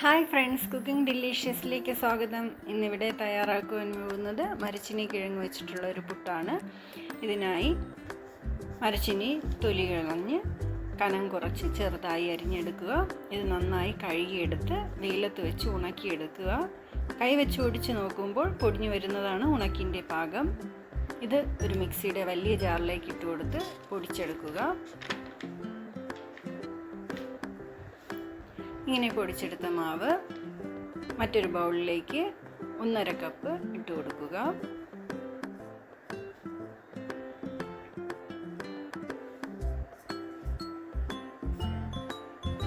Hi friends cooking ഡിലീഷ്യസിലേക്ക് സ്വാഗതം. ഇന്നിവിടെ തയ്യാറാക്കുവാൻ പോകുന്നത് മരച്ചിനി കിഴങ്ങ് വെച്ചിട്ടുള്ള ഒരു പുട്ടാണ്. ഇതിനായി മരച്ചിനി തൊലി കളഞ്ഞ് കനം കുറച്ച് ചെറുതായി അരിഞ്ഞെടുക്കുക. ഇത് നന്നായി കഴുകിയെടുത്ത് വെയിലത്ത് വെച്ച് ഉണക്കിയെടുക്കുക. കൈ വെച്ച് ഒടിച്ച് നോക്കുമ്പോൾ പൊടിഞ്ഞു വരുന്നതാണ് ഉണക്കിന്റെ പാകം. ഇത് ഒരു മിക്സിയുടെ വലിയ ജാറിലേക്ക് ഇട്ട് കൊടുത്ത് പൊടിച്ചെടുക്കുക. ഇങ്ങനെ പൊടിച്ചെടുത്ത മാവ് മറ്റൊരു ബൗളിലേക്ക് ഒന്നര കപ്പ് ഇട്ട് കൊടുക്കുക.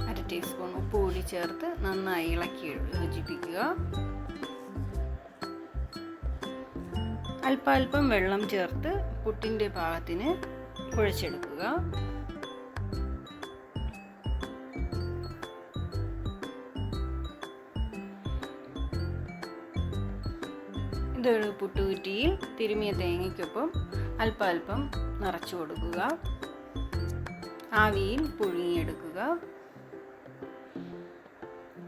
അര ടീസ്പൂൺ ഉപ്പ് കൂടി ചേർത്ത് നന്നായി ഇളക്കി യോജിപ്പിക്കുക. അല്പാൽപ്പം വെള്ളം ചേർത്ത് പുട്ടിന്റെ പാകത്തിന് കുഴച്ചെടുക്കുക. ഇതൊരു പുട്ടുകുറ്റിയിൽ തിരുമിയ തേങ്ങയ്ക്കൊപ്പം അല്പം അല്പം നിറച്ചു കൊടുക്കുക. ആവിയിൽ പുഴുങ്ങിയെടുക്കുക.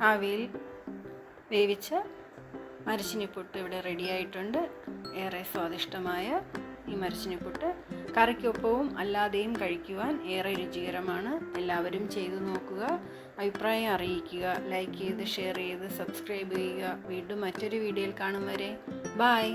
ആവിയിൽ വേവിച്ച മരച്ചിനിപ്പുട്ട് ഇവിടെ റെഡിയായിട്ടുണ്ട് ഏറെ സ്വാദിഷ്ടമായ ഈ മരച്ചിനിപ്പുട്ട് കറിക്കൊപ്പവും അല്ലാതെയും കഴിക്കുവാൻ ഏറെ രുചികരമാണ്. എല്ലാവരും ചെയ്തു നോക്കുക അഭിപ്രായം അറിയിക്കുക ലൈക്ക് ചെയ്ത് ഷെയർ ചെയ്ത് സബ്സ്ക്രൈബ് ചെയ്യുക. വീണ്ടും മറ്റൊരു വീഡിയോയിൽ കാണും വരെ. ബായ്